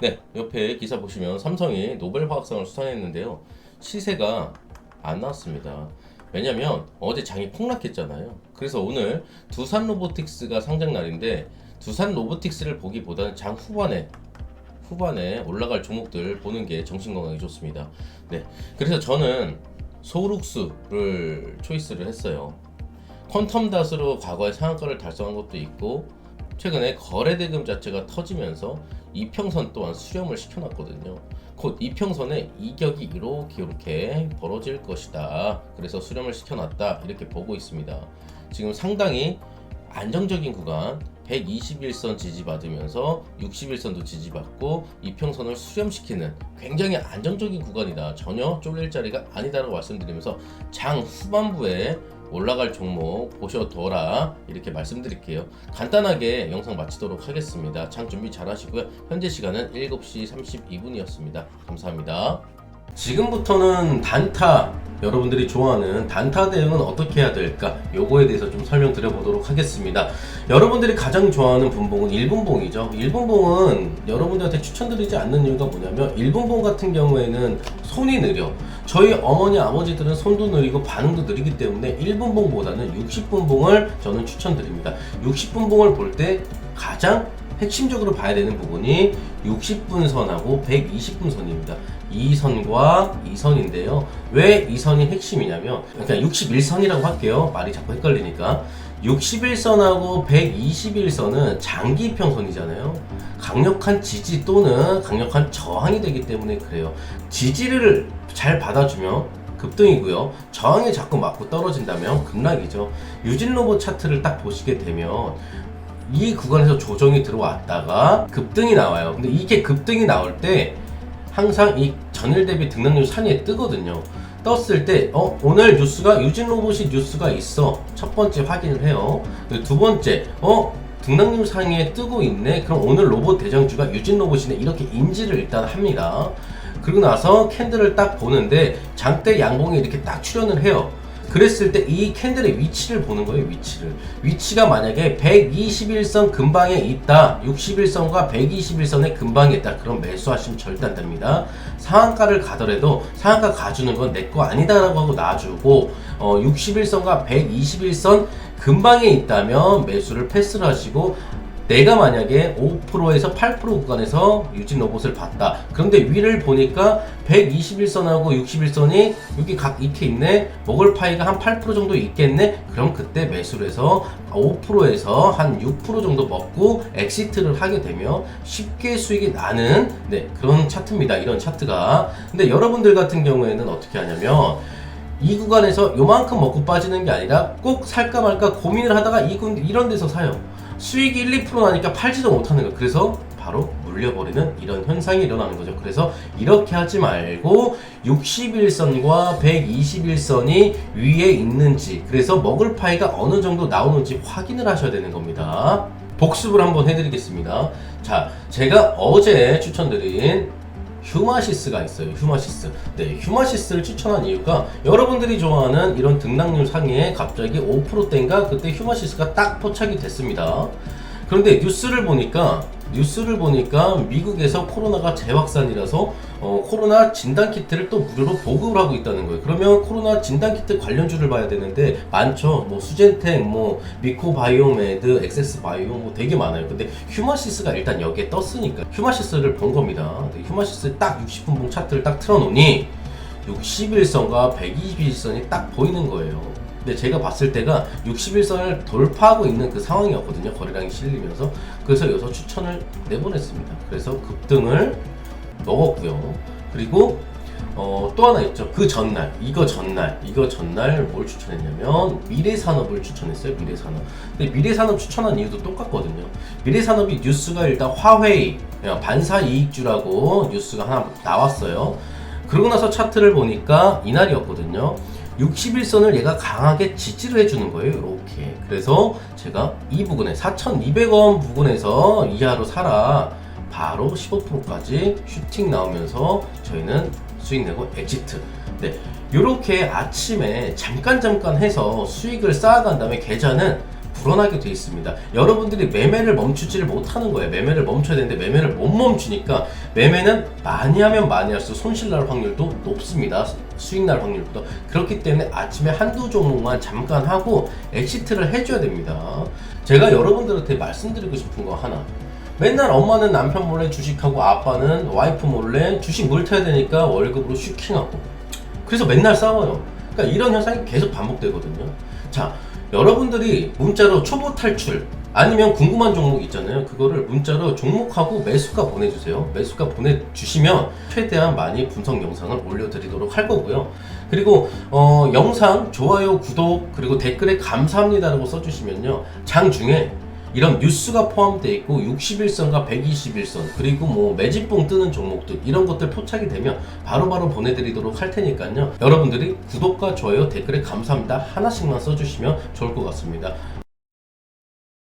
네, 옆에 기사 보시면 삼성이 노벨 화학상을 수상했는데요. 시세가 안 나왔습니다. 왜냐면 어제 장이 폭락했잖아요. 그래서 오늘 두산 로보틱스가 상장 날인데 두산 로보틱스를 보기보다는 장 후반에 후반에 올라갈 종목들 보는 게 정신 건강에 좋습니다. 네, 그래서 저는 소룩스를 초이스를 했어요. 퀀텀 닷으로 과거에 상한가를 달성한 것도 있고 최근에 거래 대금 자체가 터지면서 이평선 또한 수렴을 시켜놨거든요. 곧 이평선에 이격이 이렇게 이렇게 벌어질 것이다. 그래서 수렴을 시켜놨다 이렇게 보고 있습니다. 지금 상당히 안정적인 구간 121선 지지받으면서 61선도 지지받고 이평선을 수렴시키는 굉장히 안정적인 구간이다. 전혀 쫄릴 자리가 아니다라고 말씀드리면서 장 후반부에 올라갈 종목 보셔둬라 이렇게 말씀드릴게요. 간단하게 영상 마치도록 하겠습니다. 장 준비 잘 하시고요. 현재 시간은 7시 32분이었습니다. 감사합니다. 지금부터는 단타 여러분들이 좋아하는 단타 대응은 어떻게 해야 될까? 요거에 대해서 좀 설명드려 보도록 하겠습니다. 여러분들이 가장 좋아하는 분봉은 일분봉이죠. 일분봉은 여러분들한테 추천드리지 않는 이유가 뭐냐면 일분봉 같은 경우에는 손이 느려. 저희 어머니 아버지들은 손도 느리고 반응도 느리기 때문에 1분봉보다는 60분봉을 저는 추천드립니다. 60분봉을 볼 때 가장 핵심적으로 봐야 되는 부분이 60분 선하고 120분 선입니다. 이 선과 이 선인데요. 왜이 선이 핵심이냐면, 그러니까 61선이라고 할게요. 말이 자꾸 헷갈리니까. 61선하고 121선은 장기 평선이잖아요. 강력한 지지 또는 강력한 저항이 되기 때문에 그래요. 지지를 잘 받아주면 급등이고요. 저항에 자꾸 맞고 떨어진다면 급락이죠. 유진 로봇 차트를 딱 보시게 되면 이 구간에서 조정이 들어왔다가 급등이 나와요. 근데 이게 급등이 나올 때 항상 이 전일 대비 등락률 산위에 뜨거든요. 떴을 때, 어, 오늘 뉴스가 유진 로봇이 뉴스가 있어. 첫 번째 확인을 해요. 두 번째, 어, 등락률 상위에 뜨고 있네. 그럼 오늘 로봇 대장주가 유진 로봇이네. 이렇게 인지를 일단 합니다. 그리고 나서 캔들을 딱 보는데 장대 양봉이 이렇게 딱 출현을 해요. 그랬을 때 이 캔들의 위치를 보는 거예요, 위치를. 위치가 만약에 121선 근방에 있다. 61선과 121선의 근방에 있다. 그럼 매수하시면 절대 안 됩니다. 상한가를 가더라도 상한가 가주는 건 내 거 아니다라고 하고 놔주고 어, 61선과 121선 근방에 있다면 매수를 패스를 하시고 내가 만약에 5%에서 8% 구간에서 유진 로봇을 봤다. 그런데 위를 보니까 121선하고 61선이 여기 각 이렇게 있네. 먹을 파이가 한 8% 정도 있겠네. 그럼 그때 매수를 해서 5%에서 한 6% 정도 먹고 엑시트를 하게 되면 쉽게 수익이 나는 네, 그런 차트입니다. 이런 차트가. 근데 여러분들 같은 경우에는 어떻게 하냐면 이 구간에서 요만큼 먹고 빠지는 게 아니라 꼭 살까 말까 고민을 하다가 이 군, 이런 데서 사요. 수익이 1, 2% 나니까 팔지도 못하는 거. 그래서 바로 물려버리는 이런 현상이 일어나는 거죠. 그래서 이렇게 하지 말고 61선과 121선이 위에 있는지, 그래서 먹을 파이가 어느 정도 나오는지 확인을 하셔야 되는 겁니다. 복습을 한번 해드리겠습니다. 자, 제가 어제 추천드린 휴마시스가 있어요. 휴마시스. 네, 휴마시스를 추천한 이유가 여러분들이 좋아하는 이런 등락률 상에 갑자기 5%대인가 그때 휴마시스가 딱 포착이 됐습니다. 그런데 뉴스를 보니까 뉴스를 보니까 미국에서 코로나가 재확산이라서 어, 코로나 진단 키트를 또 무료로 보급을 하고 있다는 거예요. 그러면 코로나 진단 키트 관련주를 봐야 되는데 많죠. 뭐 수젠텍, 뭐 미코바이오메드, 엑세스바이오 뭐 되게 많아요. 근데 휴마시스가 일단 여기에 떴으니까 휴마시스를 본 겁니다. 휴마시스 딱 60분봉 차트를 딱 틀어놓으니 61선과 121선이 딱 보이는 거예요. 근데 제가 봤을 때가 61선을 돌파하고 있는 그 상황이었거든요. 거래량이 실리면서. 그래서 여기서 추천을 내보냈습니다. 그래서 급등을 먹었고요. 그리고 어, 또 하나 있죠. 그 전날, 이거 전날, 이거 전날 뭘 추천했냐면 미래산업을 추천했어요. 미래산업. 근데 미래산업 추천한 이유도 똑같거든요. 미래산업이 뉴스가 일단 화웨이 반사 이익주라고 뉴스가 하나 나왔어요. 그러고 나서 차트를 보니까 이날이었거든요. 61선을 얘가 강하게 지지를 해주는 거예요. 이렇게. 그래서 제가 이 부분에 4,200원 부분에서 이하로 사라. 바로 15%까지 슈팅 나오면서 저희는 수익 내고 엑시트. 네. 요렇게 아침에 잠깐 잠깐 해서 수익을 쌓아간 다음에 계좌는 불어나게 돼 있습니다. 여러분들이 매매를 멈추지를 못하는 거예요. 매매를 멈춰야 되는데 매매를 못 멈추니까 매매는 많이 하면 많이 할수록 손실 날 확률도 높습니다. 수익 날 확률보다. 그렇기 때문에 아침에 한두 종목만 잠깐 하고 엑시트를 해줘야 됩니다. 제가 여러분들한테 말씀드리고 싶은 거 하나. 맨날 엄마는 남편 몰래 주식하고 아빠는 와이프 몰래 주식 물타야 되니까 월급으로 슈킹하고 그래서 맨날 싸워요. 그러니까 이런 현상이 계속 반복되거든요. 자, 여러분들이 문자로 초보 탈출 아니면 궁금한 종목 있잖아요. 그거를 문자로 종목하고 매수가 보내주세요. 매수가 보내주시면 최대한 많이 분석 영상을 올려드리도록 할 거고요. 그리고 어, 영상 좋아요, 구독 그리고 댓글에 감사합니다라고 써주시면요. 장 중에 이런 뉴스가 포함되어 있고 61선과 121선 그리고 뭐 매집봉 뜨는 종목들 이런 것들 포착이 되면 바로 바로 보내드리도록 할 테니까요 여러분들이 구독과 좋아요 댓글에 감사합니다 하나씩만 써주시면 좋을 것 같습니다